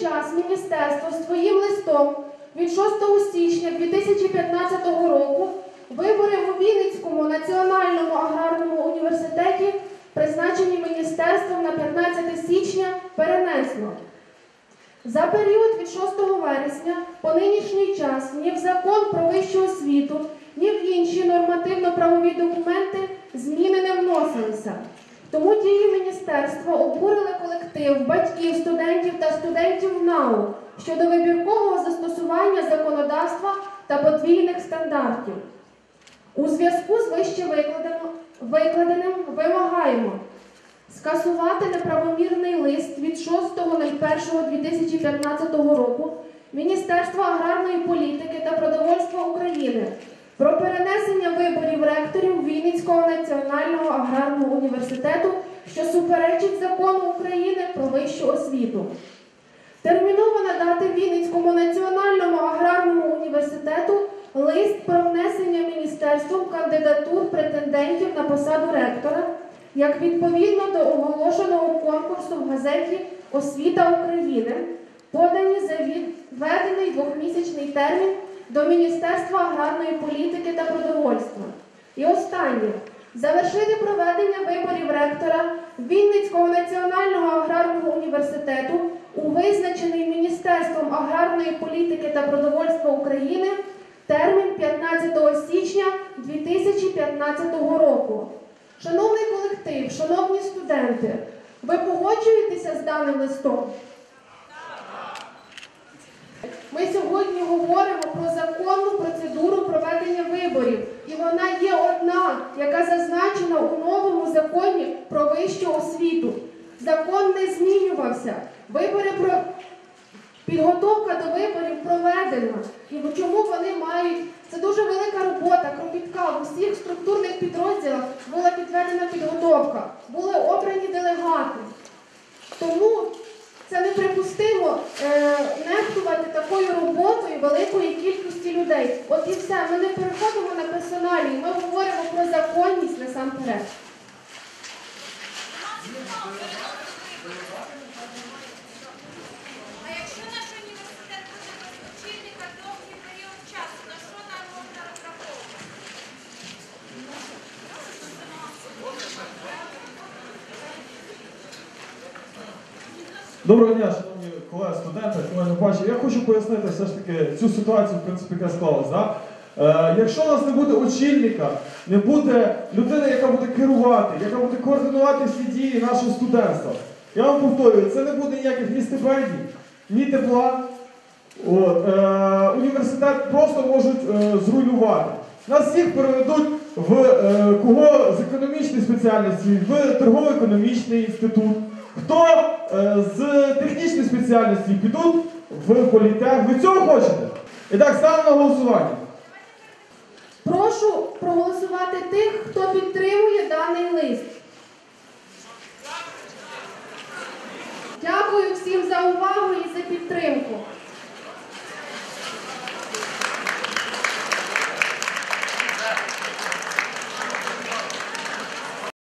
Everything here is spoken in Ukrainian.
час міністерство своїм листом від 6 січня 2015 року вибори у Вінницькому національному аграрному університеті, призначені міністерством на 15 січня, перенесло. За період від 6 вересня по нинішній час ні в закон про вищу освіту, ні в інші нормативно-правові документи зміни не вносилися. Тому дії міністерства обурили колектив батьків, студентів та студентів НАУ щодо вибіркового застосування законодавства та подвійних стандартів. У зв'язку з вище викладеним, вимагаємо скасувати неправомірний лист від 6.01.2015 року Міністерства аграрної політики та продовольства України про перенесення виборів ректорів Вінницького національного аграрного університету, що суперечить закону України про вищу освіту. Терміново надати Вінницькому національному аграрному університету лист про внесення міністерством кандидатур претендентів на посаду ректора, як відповідно до оголошеного конкурсу в газеті Освіта України, подані за відведений двохмісячний термін до Міністерства аграрної політики та продовольства. І останнє завершити проведення виборів ректора Вінницького національного аграрного університету у визначений Міністерством аграрної політики та продовольства України термін 15 січня 2015 року. Шановний колектив, шановні студенти, ви погоджуєтеся з даним листом? Ми сьогодні говоримо про законну процедуру проведення виборів, і вона є одна, яка зазначена у новому законі про вищу освіту. Закон не змінювався. Вибори про підготовка до виборів проведена. І чому вони мають це дуже велика робота, кропітка. В усіх структурних підрозділах була підведена підготовка, були обрані делегати. Тому це неприпустимо е, нехтувати такою роботою великої кількості людей. От і все. Ми не переходимо на персоналі, ми говоримо про законність насамперед. А якщо наш університет буде без очільника довгий період часу, на що нам можна розраховувати? Доброго дня, шановні колеги, студенти, колеги бачу. Я хочу пояснити все ж таки цю ситуацію, в принципі, яка склалась. Да? Е, якщо у нас не буде очільника, не буде людини, яка буде керувати, яка буде координувати всі дії нашого студентства. Я вам повторюю, це не буде ніяких ні стипендій, ні тепла. От, е, університет просто можуть е, зруйнувати. Нас всіх переведуть в е, кого з економічної спеціальності, в торгово-економічний інститут. Хто е, з технічної спеціальності підуть в політех. Ви цього хочете? І так, ставимо на голосування. Прошу проголосувати тих, хто підтримує даний лист. Дякую всім за увагу і за підтримку.